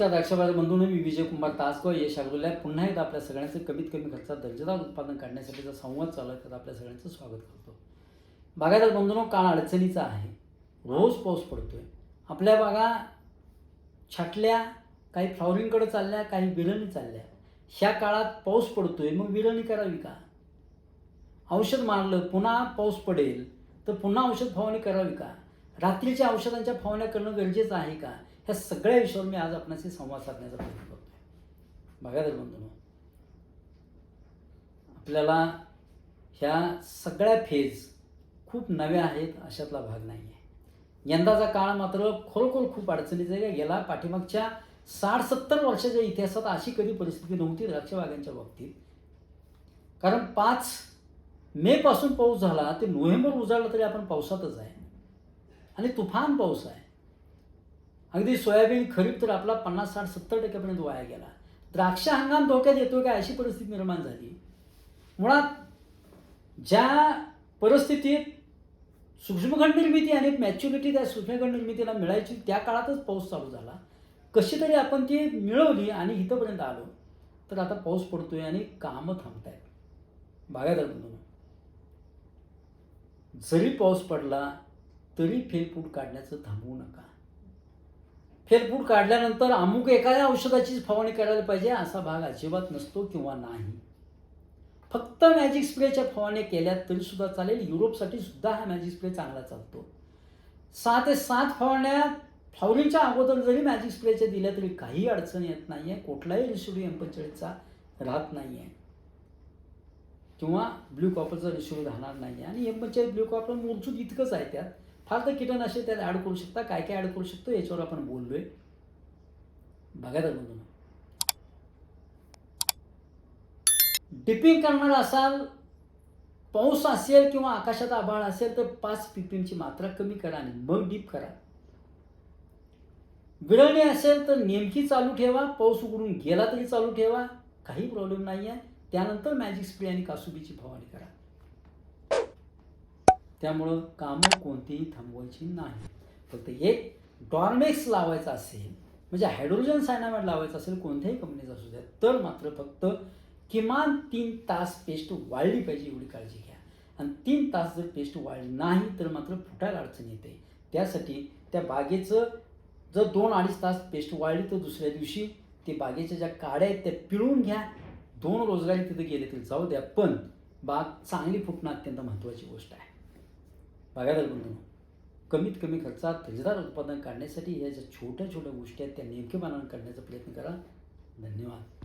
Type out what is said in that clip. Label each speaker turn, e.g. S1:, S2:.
S1: नमस्कार द्राक्षबाजार बंधूंनो मी विजय कुमार तासगाव यश अगोदर पुन्हा एकदा आपल्या सगळ्यांचं कमीत कमी खर्चात दर्जेदार उत्पादन काढण्यासाठीचा संवाद चालू आहे आपल्या सगळ्यांचं स्वागत करतो. बागायदार बंधूंनो काळ अडचणीचा आहे. रोज पाऊस पडतोय. आपल्या बागा छाटल्या काही फ्लॉवरिंगकडे चालल्या काही विरणी चालल्या. ह्या काळात पाऊस पडतोय मग विरणी करावी का? औषध मारलं पुन्हा पाऊस पडेल तर पुन्हा औषध फवारणी करावी का? रात्रीच्या औषधांच्या फवारण्या करणं गरजेचं आहे का? ह्या सगळ्या विषयावर मी आज आपणाशी संवाद साधण्याचा प्रयत्न करतोय. बघा तर बंधू आपल्याला ह्या सगळ्या फेज खूप नव्या आहेत अशातला भाग नाही आहे यंदाचा काळ मात्र खोलखोल खूप अडचणीचा आहे. गेला पाठीमागच्या साठ सत्तर वर्षाच्या इतिहासात अशी कधी परिस्थिती नव्हती द्राक्षबागांच्या बाबतीत. कारण पाच मे पासून पाऊस झाला ते नोव्हेंबर उजाडला तरी आपण पावसातच आहे. आणि तुफान पाऊस आहे. अगदी सोयाबीन खरीप तर आपला पन्नास साठ सत्तर टक्क्यापर्यंत वाया गेला. द्राक्ष हंगाम धोक्यात येतो का अशी परिस्थिती निर्माण झाली. मुळात ज्या परिस्थितीत सूक्ष्मखंड निर्मिती आणि मॅच्युरिटी त्या सूक्ष्मखंड निर्मितीला मिळायची त्या काळातच पाऊस चालू झाला. कशी तरी आपण ती मिळवली आणि इथंपर्यंत आलो तर आता पाऊस पडतोय आणि कामं थांबत आहेत बागायदार जरी पाऊस पडला तरी फेरफूट काढण्याचं थांबवू नका. फेलफूट काढल्यानंतर अमुक एखाद्या औषधाचीच फवारणी करायला पाहिजे असा भाग अजिबात नसतो किंवा नाही. फक्त मॅजिक स्प्रेच्या फवारण्या केल्या तरी सुद्धा चालेल. युरोपसाठी सुद्धा हा मॅजिक स्प्रे चांगला चालतो. सहा ते सात फवारण्या फ्लॉवरिंगच्या अगोदर जरी मॅजिक स्प्रेच्या दिल्या तरी काही अडचण येत नाही आहे कुठलाही रेसिड्यू एम पंचेचाळीसचा राहत नाही आहे किंवा ब्ल्यू कॉपरचा रेशिओ राहणार नाही आणि एम पंचायत ब्ल्यू कॉपर मूलचूक इतकंच आहे त्यात. फार तर कीटकनाशक त्यात ॲड करू शकता. काय काय ॲड करू शकतो याच्यावर आपण बोललोय. बघा तर बघू डिपिंग करणार असाल पाऊस असेल किंवा आकाशात आभाळ असेल तर पाच पीपीएमची मात्रा कमी करा आणि मग डीप करा. विरळणी असेल तर नेमकी चालू ठेवा. पाऊस उघडून गेला तरी चालू ठेवा. काही प्रॉब्लेम नाही आहे त्यानंतर मॅजिक स्प्रे आणि कासुबीची फवारणी करा. त्यामुळं कामं कोणतीही थांबवायची नाही. फक्त एक डॉर्मेक्स लावायचा असेल म्हणजे हायड्रोजन सायनामेट लावायचा असेल कोणत्याही कंपनीचा असू द्या तर मात्र फक्त किमान तीन तास पेस्ट वाळली पाहिजे एवढी काळजी घ्या. आणि तीन तास जर पेस्ट वाळली नाही तर मात्र फुटायला अडचण येते. त्यासाठी त्या बागेचं जर दोन अडीच तास पेस्ट वाळली तर दुसऱ्या दिवशी ते बागेच्या ज्या काड्या आहेत त्या पिळून घ्या. दोन रोजगारी तिथे गेले तर जाऊ द्या. पण बाग चांगली फुटणं अत्यंत महत्त्वाची गोष्ट आहे. बघायला गुंतवणूक कमीत कमी खर्चात दर्जेदार उत्पादन काढण्यासाठी या ज्या छोट्या छोट्या गोष्टी आहेत त्या नेमकेपणानं करण्याचा प्रयत्न करा. धन्यवाद.